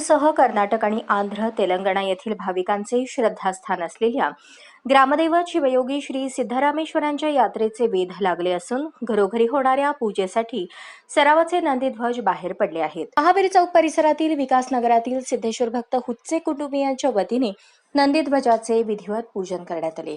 सोलापूरसह कर्नाटक आणि आंध्र तेलंगणा येथील भाविकांचे श्रद्धास्थान असलेल्या ग्रामदैवत शिवयोगी श्री सिद्धरामेश्वरांच्या यात्रेचे वेध लागले असून घरोघरी होणाऱ्या पूजेसाठी सरावाचे नंदीध्वज बाहेर पडले आहेत. महावीर चौक परिसरातील विकास नगरातील सिद्धेश्वर भक्त हुच्चे कुटुंबियांच्या वतीने नंदीध्वजाचे विधिवत पूजन करण्यात आले.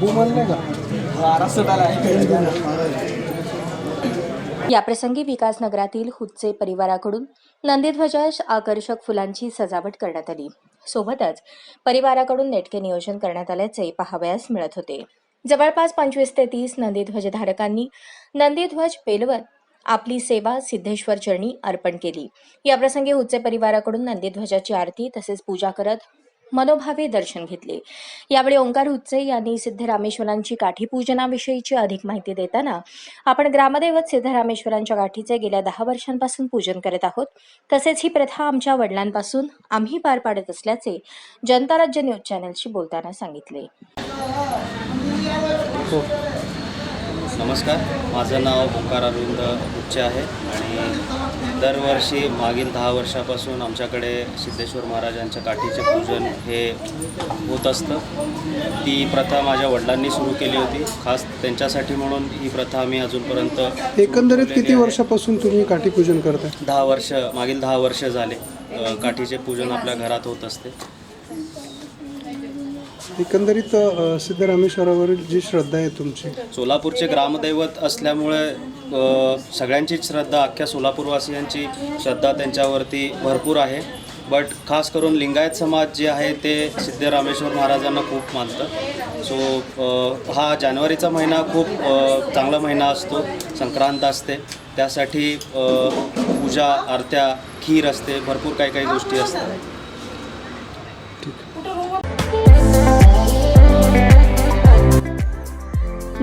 बुमल नाही का? वारा सुटायला याप्रसंगी विकास नगरातील हुच्चे परिवाराकडून नंदीध्वजास आकर्षक फुलांची सजावट करण्यात आली. सोबतच परिवाराकडून नेटके नियोजन करण्यात आल्याचे पाहावयास मिळत होते. जवळपास पंचवीस ते तीस नंदीध्वजधारकांनी नंदीध्वज पेलवत आपली सेवा सिद्धेश्वर चरणी अर्पण केली. याप्रसंगी हुच्चे परिवाराकडून नंदीध्वजाची आरती तसेच पूजा करत मनोभावे दर्शन घेतले. यावेळी ओंकार हुच्चे यांनी सिद्धरामेश्वरांची काठी पूजनाविषयीची अधिक माहिती देताना आपण ग्रामदैवत सिद्धरामेश्वरांच्या गाठीचे गेल्या दहा वर्षांपासून पूजन करत आहोत. तसेच ही प्रथा आमच्या वडिलांपासून आम्ही पार पाडत असल्याचे जनता राज्य न्यूज चॅनलशी बोलताना सांगितले. हो. नमस्कार. माझं नाव ओंकार अरविंद उच्चे आहे आणि दरवर्षी मागील दहा वर्षापासून आमच्याकडे सिद्धेश्वर महाराजांच्या काठीचे पूजन हे होत असतं. ती प्रथा माझ्या वडिलांनी सुरू केली होती. खास त्यांच्यासाठी म्हणून ही प्रथा आम्ही अजूनपर्यंत एकंदरीत किती वर्षापासून तुम्ही काठी पूजन करताय? दहा वर्ष मागील दहा वर्ष झाले. काठीचे पूजन आपल्या घरात होत असते. एकंदरीत अ, सिद्धरामेश्वरावरील जी श्रद्धा आहे तुमची. सोलापूरचे ग्रामदैवत असल्यामुळे अ, सगळ्यांचीच श्रद्धा अख्ख्या सोलापूरवासियांची श्रद्धा त्यांच्यावरती भरपूर आहे. बट खास करून लिंगायत समाज जे आहे ते सिद्धरामेश्वर महाराजांना खूप मानतं. सो अ, हा जानेवारीचा महिना खूप अ, चांगला महिना असतो. संक्रांत असते. त्यासाठी अ, पूजा आरत्या खीर असते. भरपूर काही काही गोष्टी असतात.